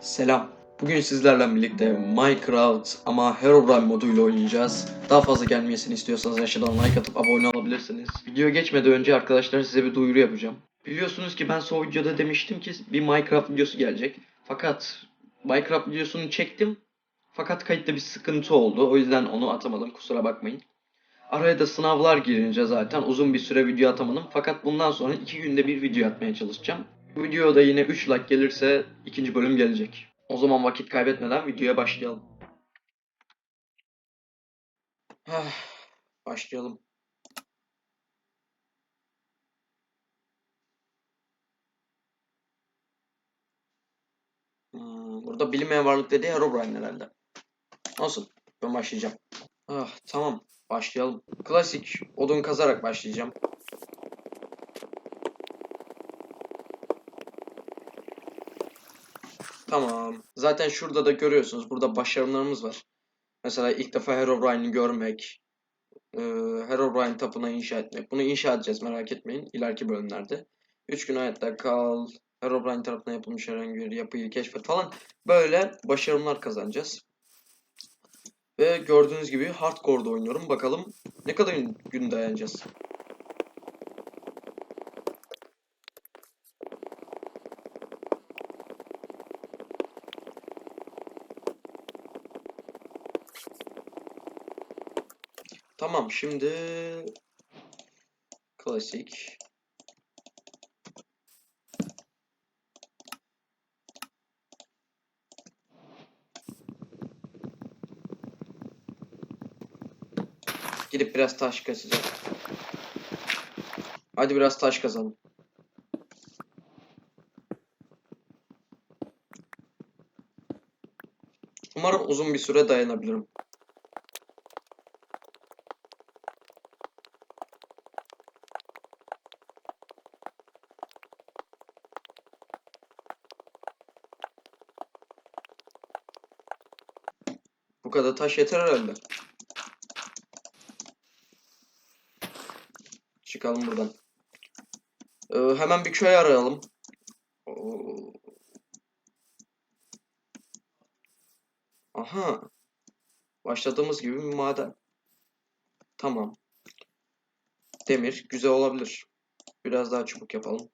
Selam. Bugün sizlerle birlikte Minecraft ama Herobrine moduyla oynayacağız. Daha fazla gelmesini istiyorsanız aşağıdan like atıp abone olabilirsiniz. Videoya geçmeden önce arkadaşlar size bir duyuru yapacağım. Biliyorsunuz ki ben son videoda demiştim ki bir Minecraft videosu gelecek. Fakat Minecraft videosunu çektim. Fakat kayıtta bir sıkıntı oldu. O yüzden onu atamadım kusura bakmayın. Araya da sınavlar girince zaten uzun bir süre video atamadım. Fakat bundan sonra iki günde bir video atmaya çalışacağım. Videoda yine 3 like gelirse ikinci bölüm gelecek. O zaman vakit kaybetmeden videoya başlayalım. Ah, başlayalım. Hmm, burada bilinmeyen varlık dediği Herobrine herhalde. Nasıl? Ben başlayacağım. Ah, tamam. Başlayalım. Klasik odun kazarak başlayacağım. Tamam. Zaten şurada da görüyorsunuz. Burada başarımlarımız var. Mesela ilk defa Herobrine'i görmek. E, Herobrine tapınağı inşa etmek. Bunu inşa edeceğiz merak etmeyin. ileriki bölümlerde. 3 gün hayatta kal. Herobrine tarafından yapılmış herhangi bir yapıyı keşfet falan. Böyle başarımlar kazanacağız. Ve gördüğünüz gibi hardcore'da oynuyorum. Bakalım ne kadar gün dayanacağız. Tamam şimdi klasik gidip biraz taş kazacağım. Hadi biraz taş kazalım. Umarım uzun bir süre dayanabilirim. Bu kadar taş yeter herhalde. Çıkalım buradan. Ee, hemen bir köy arayalım. Aha. Başladığımız gibi bir maden. Tamam. Demir güzel olabilir. Biraz daha çubuk yapalım.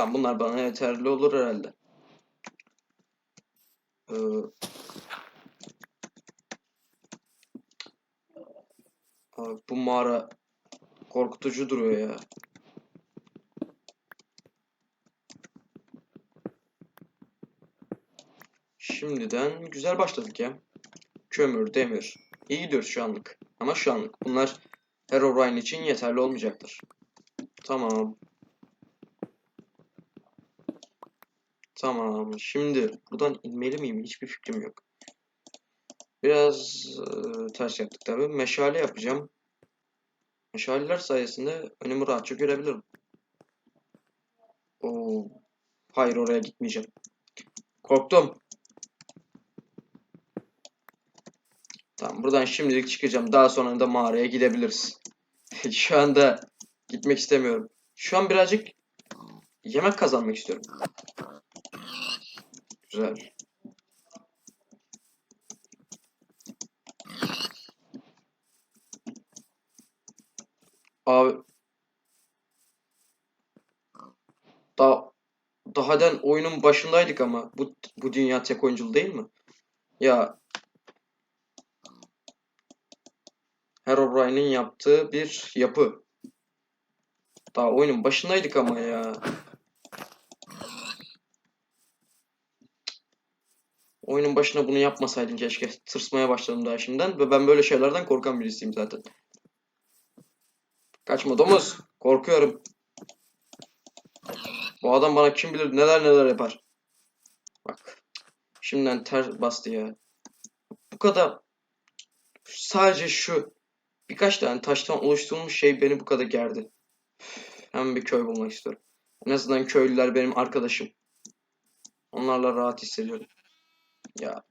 Tamam bunlar bana yeterli olur herhalde. Ee, abi bu mağara korkutucu duruyor ya. Şimdiden güzel başladık ya. Kömür, demir. İyi gidiyoruz şu anlık. Ama şu anlık. Bunlar Herobrine için yeterli olmayacaktır. Tamam. Tamam. Şimdi buradan inmeli miyim? Hiçbir fikrim yok. Biraz e, ters yaptık tabii. Meşale yapacağım. Meşaleler sayesinde önümü rahatça görebilirim. Oo. Hayır oraya gitmeyeceğim. Korktum. Tamam buradan şimdilik çıkacağım. Daha sonra da mağaraya gidebiliriz. Şu anda gitmek istemiyorum. Şu an birazcık yemek kazanmak istiyorum. Güzel. Abi daha daha den oyunun başındaydık ama bu bu dünya tek oyunculu değil mi? Ya Herobrine'in yaptığı bir yapı. Daha oyunun başındaydık ama ya. Oyunun başına bunu yapmasaydın keşke. Tırsmaya başladım daha şimdiden ve ben böyle şeylerden korkan birisiyim zaten. Kaçma domuz. Korkuyorum. Bu adam bana kim bilir neler neler yapar. Bak. Şimdiden ter bastı ya. Bu kadar sadece şu birkaç tane taştan oluşturulmuş şey beni bu kadar gerdi. Hemen bir köy bulmak istiyorum. En azından köylüler benim arkadaşım. Onlarla rahat hissediyorum. Ya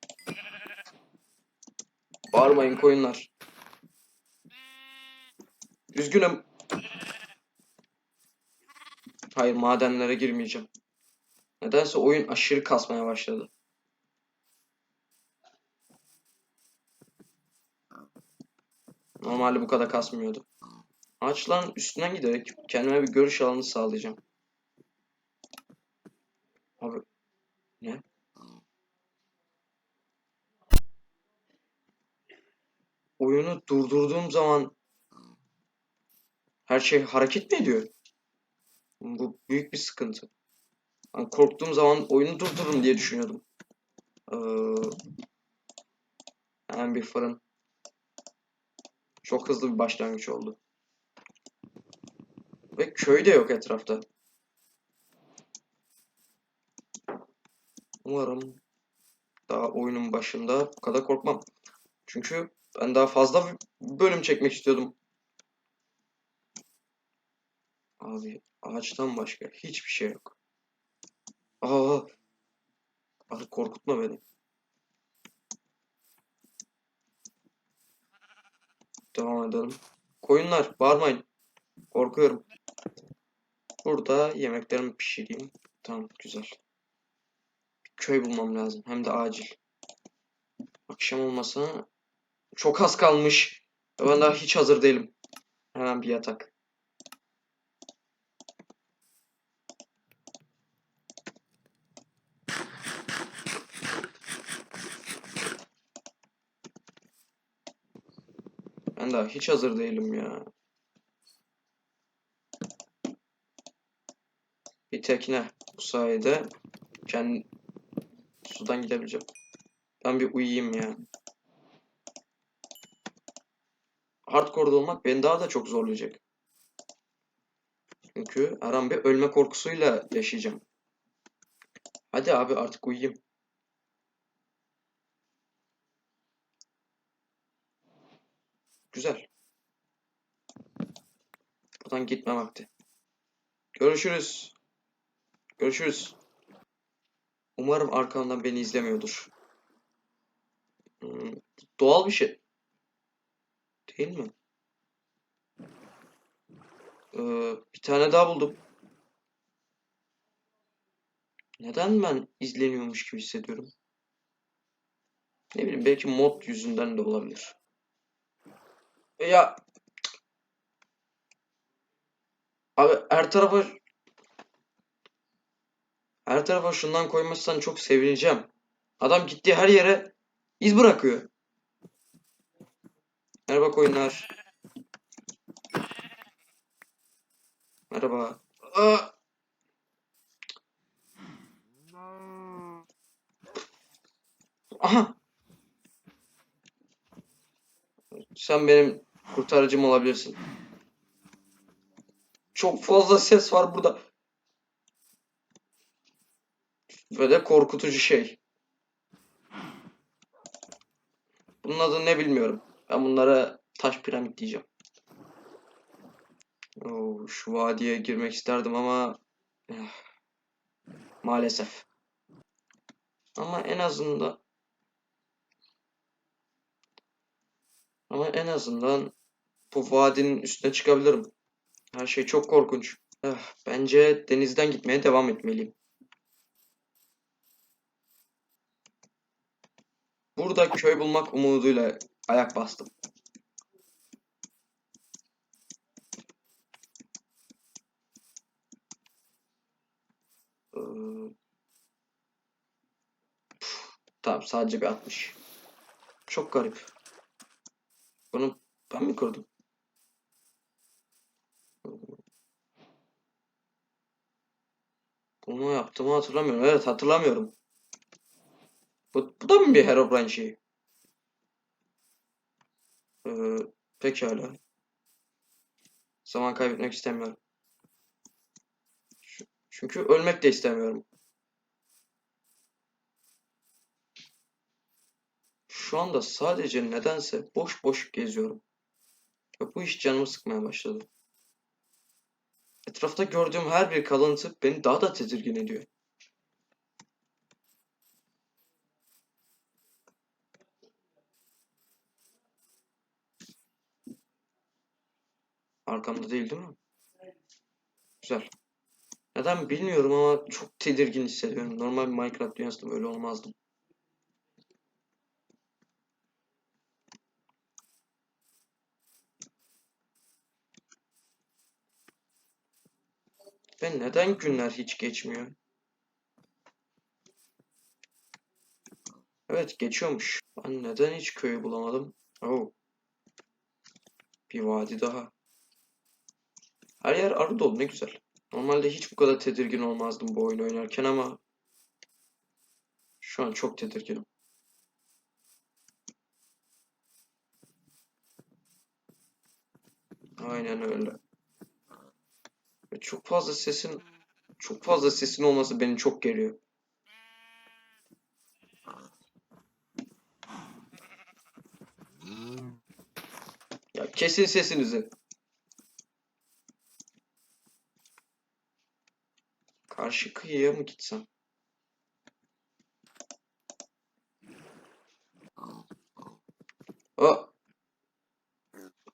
Bağırmayın koyunlar. Üzgünüm. Hayır madenlere girmeyeceğim. Nedense oyun aşırı kasmaya başladı. Normalde bu kadar kasmıyordu. Ağaçların üstünden giderek kendime bir görüş alanı sağlayacağım. Abi ne? Oyunu durdurduğum zaman her şey hareket mi ediyor? Bu büyük bir sıkıntı. Ben korktuğum zaman oyunu durdururum diye düşünüyordum. Ee, hemen bir fırın. Çok hızlı bir başlangıç oldu. Ve köy de yok etrafta. Umarım daha oyunun başında bu kadar korkmam. Çünkü ben daha fazla bölüm çekmek istiyordum. Abi ağaçtan başka hiçbir şey yok. Aa, abi korkutma beni. Devam edelim. Koyunlar bağırmayın. Korkuyorum. Burada yemeklerimi pişireyim. Tamam güzel. Bir köy bulmam lazım. Hem de acil. Akşam olmasa çok az kalmış. Ben daha hiç hazır değilim. Hemen bir yatak. Ben daha hiç hazır değilim ya. Bir tekne bu sayede kendi sudan gidebileceğim. Ben bir uyuyayım ya. Hardcore'da olmak beni daha da çok zorlayacak. Çünkü her an bir ölme korkusuyla yaşayacağım. Hadi abi artık uyuyayım. Güzel. Buradan gitme vakti. Görüşürüz. Görüşürüz. Umarım arkamdan beni izlemiyordur. Hmm, doğal bir şey. Değil mi? Ee, bir tane daha buldum. Neden ben izleniyormuş gibi hissediyorum? Ne bileyim belki mod yüzünden de olabilir. Ya abi her tarafa her tarafa şundan koymazsan çok sevineceğim. Adam gittiği her yere iz bırakıyor. Merhaba koyunlar. Merhaba. Aa! Aha. Sen benim kurtarıcım olabilirsin. Çok fazla ses var burada. Ve de korkutucu şey. Bunun adı ne bilmiyorum. Ben bunlara taş piramit diyeceğim. Oo, şu vadiye girmek isterdim ama eh, maalesef. Ama en azından ama en azından bu vadinin üstüne çıkabilirim. Her şey çok korkunç. Eh, bence denizden gitmeye devam etmeliyim. Burada köy bulmak umuduyla ayak bastım. Ee, Tamam sadece bir 60. Çok garip. Bunu ben mi kırdım? Bunu yaptığımı hatırlamıyorum. Evet hatırlamıyorum. Bu, bu da mı bir Herobrine şeyi? Ee, pekala. Zaman kaybetmek istemiyorum. Çünkü ölmek de istemiyorum. Şu anda sadece nedense boş boş geziyorum. Ve bu iş canımı sıkmaya başladı. Etrafta gördüğüm her bir kalıntı beni daha da tedirgin ediyor. Arkamda değil değil mi? Güzel. Neden bilmiyorum ama çok tedirgin hissediyorum. Normal bir Minecraft dünyasında böyle olmazdım. Ve neden günler hiç geçmiyor? Evet geçiyormuş. Ben neden hiç köyü bulamadım? Oh. Bir vadi daha. Her yer arı dolu ne güzel. Normalde hiç bu kadar tedirgin olmazdım bu oyunu oynarken ama şu an çok tedirginim. Aynen öyle. Ve çok fazla sesin çok fazla sesin olması beni çok geriyor. Ya kesin sesinizi. Karşı kıyıya mı gitsem? Aa.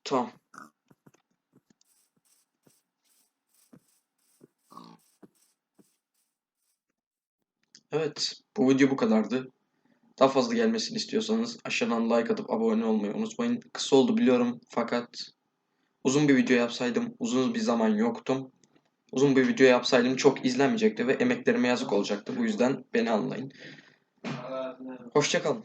Tamam. Evet, bu video bu kadardı. Daha fazla gelmesini istiyorsanız aşağıdan like atıp abone olmayı unutmayın. Kısa oldu biliyorum fakat uzun bir video yapsaydım uzun bir zaman yoktum. Uzun bir video yapsaydım çok izlenmeyecekti ve emeklerime yazık olacaktı. Bu yüzden beni anlayın. Hoşçakalın.